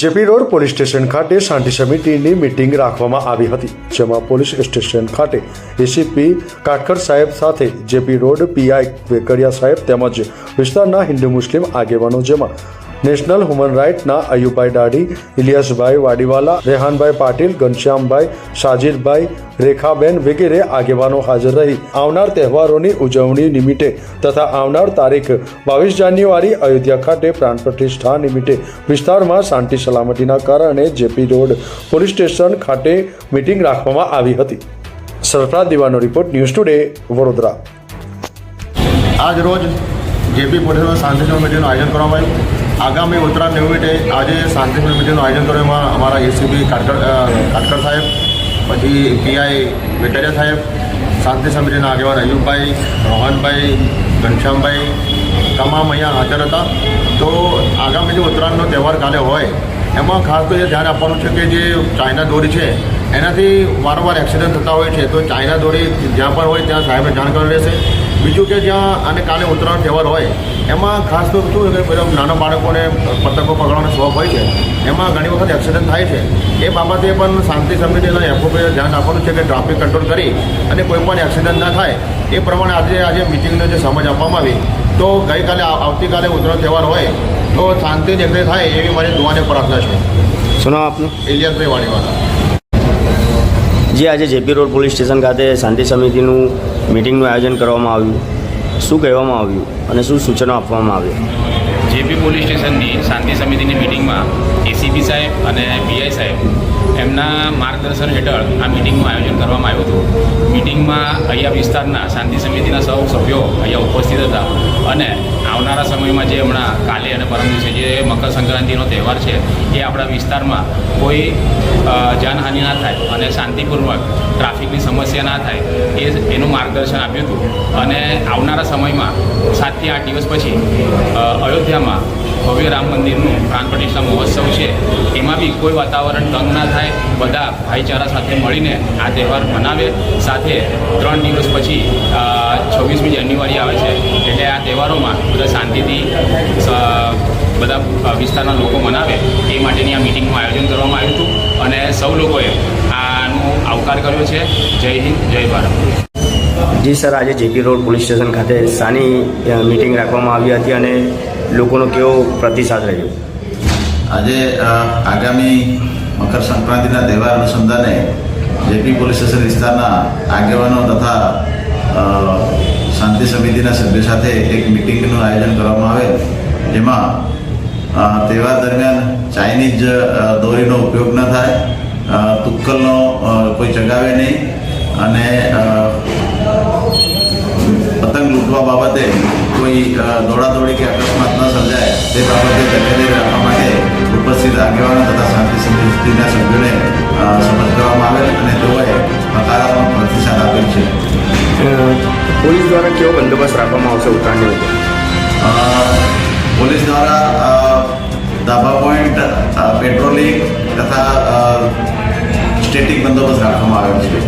JP road police station ખાતે શાંતિ સમિતિની meeting રાખવામાં આવી હતી, જેમાં પોલીસ સ્ટેશન ખાતે એસીપી કાકર સાહેબ સાથે જેપી રોડ પીઆઈ વેકરિયા સાહેબ તેમજ વિસ્તારના હિન્દુ મુસ્લિમ આગેવાનો જેમાં નેશનલ હ્યુમન રાઇટના અયુભાઈ દાઢી ઇલિયાસભાઈ વાડીવાલા, રેહાનભાઈ પાટીલ, ઘનશ્યામભાઈ સાજીદભાઈ રેખાબેન વગેરે આગેવાનો હાજર રહી. આવનાર તહેવારોની ઉજવણી નિમિત્તે તથા આવનાર તારીખ બાવીસ જાન્યુઆરી અયોધ્યા ખાતે પ્રાણ પ્રતિષ્ઠા નિમિત્તે વિસ્તારમાં શાંતિ સલામતીના કારણે જેપી રોડ પોલીસ સ્ટેશન ખાતે મિટિંગ રાખવામાં આવી હતી. સરફરાજ દીવાનો રિપોર્ટ ન્યૂઝ ટુડે, વડોદરા. આજ રોજ જેપી પોલીસમાં શાંતિ સમિતિનું આયોજન કરવામાં આવ્યું. આગામી ઉત્તરાયણ નિમિત્તે આજે શાંતિ સમિતિનું આયોજન કરવામાં અમારા એસીપી કાટકર કાટકર સાહેબ, પછી પીઆઈ વેટરિયા સાહેબ, શાંતિ સમિતિના આગેવાન અયુબભાઈ, રોહનભાઈ, ઘનશ્યામભાઈ, તમામ અહીંયા હાજર હતા. તો આગામી જે ઉત્તરાયણનો તહેવાર કાલે હોય, એમાં ખાસ તો એ ધ્યાન આપવાનું છે કે જે ચાઇના દોરી છે, એનાથી વારંવાર એક્સિડન્ટ થતા હોય છે. તો ચાઇના દોરી જ્યાં પણ હોય ત્યાં સાહેબે જાણ કરી રહેશે. બીજું કે જ્યાં અને કાલે ઉત્તરાયણ તહેવાર હોય એમાં ખાસ તો શું કે બધા નાના બાળકોને પતંગો પકડવાનો શોખ હોય છે એમાં ઘણી વખત એક્સિડન્ટ થાય છે. એ બાબતે પણ શાંતિ સમિતિના એફઓપીએ ધ્યાન રાખવાનું છે કે ટ્રાફિક કંટ્રોલ કરી અને કોઈ પણ એક્સિડન્ટ ના થાય એ પ્રમાણે આજે આજે મિટિંગને જે સમજ આપવામાં આવી. તો ગઈકાલે આવતીકાલે ઉત્તરાયણ તહેવાર હોય તો શાંતિ દેખરેખ થાય એવી મારી દુવાને પ્રાર્થના છે. શું નામ આપનું? ઇલિયાસભાઈ વાણીવાલા જે આજે જેપી રોડ પોલીસ સ્ટેશન ખાતે શાંતિ સમિતિનું મિટિંગનું આયોજન કરવામાં આવ્યું. શું કહેવામાં આવ્યું અને શું સૂચનો આપવામાં આવ્યા? જેપી પોલીસ સ્ટેશનની શાંતિ સમિતિની મિટિંગમાં એસીપી સાહેબ અને પીઆઈ સાહેબ એમના માર્ગદર્શન હેઠળ આ મિટિંગનું આયોજન કરવામાં આવ્યું હતું. મિટિંગમાં અહીંયા વિસ્તારના શાંતિ સમિતિના સૌ સભ્યો અહીંયા ઉપસ્થિત હતા અને આવનારા સમયમાં જે હમણાં કાલે અને પરમ દિવસે જે મકર સંક્રાંતિનો તહેવાર છે, એ આપણા વિસ્તારમાં કોઈ જાનહાનિ ના થાય અને શાંતિપૂર્વક ટ્રાફિકની સમસ્યા ના થાય એ એનું માર્ગદર્શન આપ્યું હતું. અને આવનારા સમયમાં સાતથી આઠ દિવસ પછી અયોધ્યામાં ભવ્ય રામ મંદિરનું પ્રાણ પ્રતિષ્ઠા મહોત્સવ છે, એમાં બી કોઈ વાતાવરણ તંગ ના થાય. બધા ભાઈચારા સાથે મળીને આ તહેવાર મનાવે. સાથે ત્રણ દિવસ પછી છવ્વીસમી જાન્યુઆરી આવે છે, એટલે આ તહેવારોમાં બધા શાંતિથી બધા વિસ્તારના લોકો મનાવે. એ માટેની આ મિટિંગનું આયોજન કરવામાં આવ્યું હતું અને સૌ લોકોએ આનો આવકાર કર્યો છે. જય હિન્દ, જય ભારત. જી સર, આજે જેપી રોડ પોલીસ સ્ટેશન ખાતે સાની મિટિંગ રાખવામાં આવી હતી અને લોકોનો કેવો પ્રતિસાદ રહ્યો? આજે આગામી મકર સંક્રાંતિના તહેવાર અનુસંધાને જેપી પોલીસ સ્ટેશન વિસ્તારના આગેવાનો તથા શાંતિ સમિતિના સભ્યો સાથે એક મિટિંગનું આયોજન કરવામાં આવેલ જેમાં તહેવાર દરમિયાન ચાઇનીઝ દોરીનો ઉપયોગ ન થાય તુક્કલનો કોઈ ચગાવે નહીં, અને પતંગ લૂંટવા બાબતે કોઈ દોડાદોડી કે અકસ્માત ન સર્જાય તે બાબતે તકેદારી રાખવા માટે ઉપસ્થિત આગેવાનો તથા શાંતિ સમિતિના સભ્યોને સમજ કરવામાં આવેલ અને તેઓએ હકારાત્મક પ્રતિસાદ આપેલ છે. પોલીસ દ્વારા કેવો બંદોબસ્ત રાખવામાં આવશે ઉત્તરાયણ નિમિત્તે અ, પોલીસ દ્વારા અ, ધાબા પોઈન્ટ પેટ્રોલિંગ તથા સ્ટેટિક બંદોબસ્ત રાખવામાં આવ્યો છે.